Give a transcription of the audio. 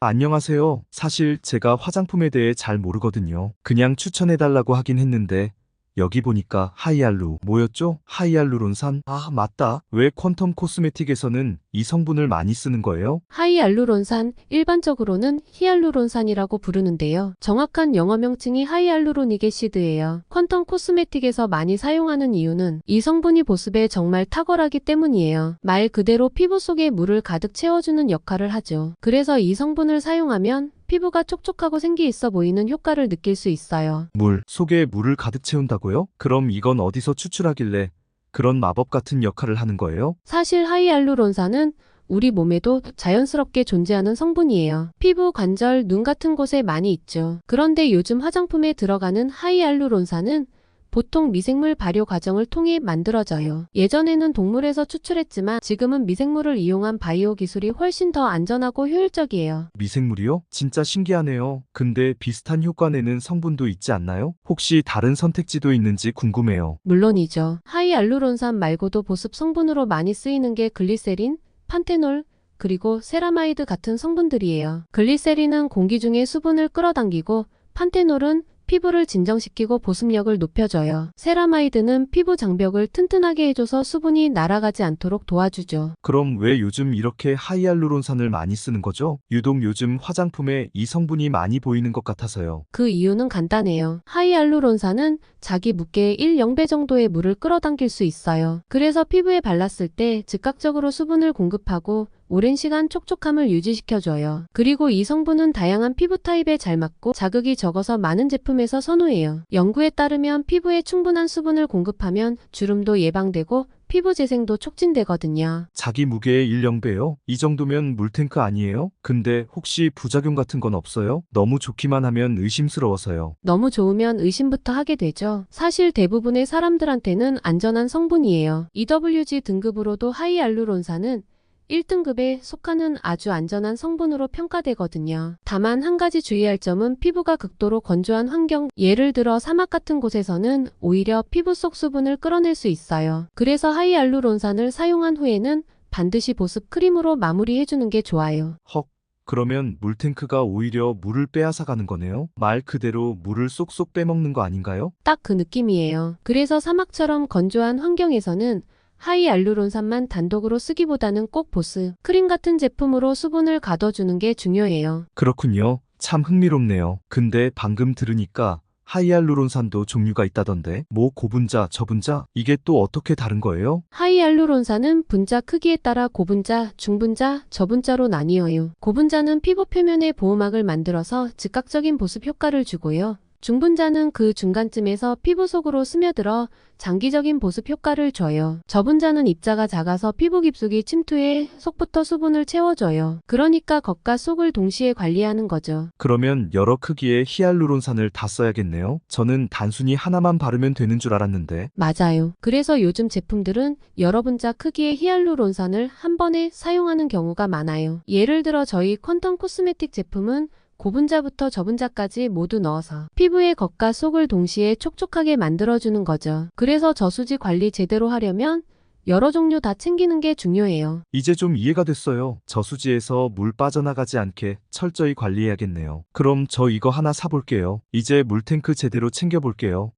안녕하세요. 사실 제가 화장품에 대해 잘 모르거든요. 그냥 추천해달라고 하긴 했는데, 여기 보니까 하이알루, 뭐였죠? 하이알루론산? 아, 맞다. 왜 퀀텀 코스메틱에서는 이 성분을 많이 쓰는 거예요? 하이알루론산, 일반적으로는 히알루론산이라고 부르는데요. 정확한 영어 명칭이 하이알루로닉 애시드예요. 퀀텀 코스메틱에서 많이 사용하는 이유는 이 성분이 보습에 정말 탁월하기 때문이에요. 말 그대로 피부 속에 물을 가득 채워주는 역할을 하죠. 그래서 이 성분을 사용하면 피부가 촉촉하고 생기 있어 보이는 효과를 느낄 수 있어요. 물, 속에 물을 가득 채운다고요? 그럼 이건 어디서 추출하길래 그런 마법 같은 역할을 하는 거예요? 사실 하이알루론산은 우리 몸에도 자연스럽게 존재하는 성분이에요. 피부, 관절, 눈 같은 곳에 많이 있죠. 그런데 요즘 화장품에 들어가는 하이알루론산은 보통 미생물 발효 과정을 통해 만들어져요. 예전에는 동물에서 추출했지만 지금은 미생물을 이용한 바이오 기술이 훨씬 더 안전하고 효율적이에요. 미생물이요? 진짜 신기하네요. 근데 비슷한 효과 내는 성분도 있지 않나요? 혹시 다른 선택지도 있는지 궁금해요. 물론이죠. 하이알루론산 말고도 보습 성분으로 많이 쓰이는 게 글리세린, 판테놀, 그리고 세라마이드 같은 성분들이에요. 글리세린은 공기 중에 수분을 끌어당기고 판테놀은 피부를 진정시키고 보습력을 높여줘요. 세라마이드는 피부 장벽을 튼튼하게 해줘서 수분이 날아가지 않도록 도와주죠. 그럼 왜 요즘 이렇게 하이알루론산을 많이 쓰는 거죠? 유독 요즘 화장품에 이 성분이 많이 보이는 것 같아서요. 그 이유는 간단해요. 하이알루론산은 자기 무게의 1, 0배 정도의 물을 끌어당길 수 있어요. 그래서 피부에 발랐을 때 즉각적으로 수분을 공급하고 오랜 시간 촉촉함을 유지시켜줘요. 그리고 이 성분은 다양한 피부 타입에 잘 맞고 자극이 적어서 많은 제품에서 선호해요. 연구에 따르면 피부에 충분한 수분을 공급하면 주름도 예방되고 피부 재생도 촉진되거든요. 자기 무게의 1영배요? 이 정도면 물탱크 아니에요? 근데 혹시 부작용 같은 건 없어요? 너무 좋기만 하면 의심스러워서요. 너무 좋으면 의심부터 하게 되죠. 사실 대부분의 사람들한테는 안전한 성분이에요. EWG 등급으로도 하이알루론산은 1등급에 속하는 아주 안전한 성분으로 평가되거든요. 다만 한 가지 주의할 점은 피부가 극도로 건조한 환경, 예를 들어 사막 같은 곳에서는 오히려 피부 속 수분을 끌어낼 수 있어요. 그래서 하이알루론산을 사용한 후에는 반드시 보습 크림으로 마무리해주는 게 좋아요. 헉. 그러면 물탱크가 오히려 물을 빼앗아 가는 거네요? 말 그대로 물을 쏙쏙 빼먹는 거 아닌가요? 딱 그 느낌이에요. 그래서 사막처럼 건조한 환경에서는 하이알루론산만 단독으로 쓰기보다는 꼭 보스, 크림 같은 제품으로 수분을 가둬주는 게 중요해요. 그렇군요. 참 흥미롭네요. 근데 방금 들으니까 하이알루론산도 종류가 있다던데 뭐 고분자, 저분자 이게 또 어떻게 다른 거예요? 하이알루론산은 분자 크기에 따라 고분자, 중분자, 저분자로 나뉘어요. 고분자는 피부 표면에 보호막을 만들어서 즉각적인 보습 효과를 주고요. 중분자는 그 중간쯤에서 피부 속으로 스며들어 장기적인 보습 효과를 줘요. 저분자는 입자가 작아서 피부 깊숙이 침투해 속부터 수분을 채워줘요. 그러니까 겉과 속을 동시에 관리하는 거죠. 그러면 여러 크기의 히알루론산을 다 써야겠네요. 저는 단순히 하나만 바르면 되는 줄 알았는데 맞아요. 그래서 요즘 제품들은 여러 분자 크기의 히알루론산을 한 번에 사용하는 경우가 많아요. 예를 들어 저희 퀀텀 코스메틱 제품은 고분자부터 저분자까지 모두 넣어서 피부의 겉과 속을 동시에 촉촉하게 만들어주는 거죠. 그래서 저수지 관리 제대로 하려면 여러 종류 다 챙기는 게 중요해요. 이제 좀 이해가 됐어요. 저수지에서 물 빠져나가지 않게 철저히 관리해야겠네요. 그럼 저 이거 하나 사볼게요. 이제 물탱크 제대로 챙겨볼게요.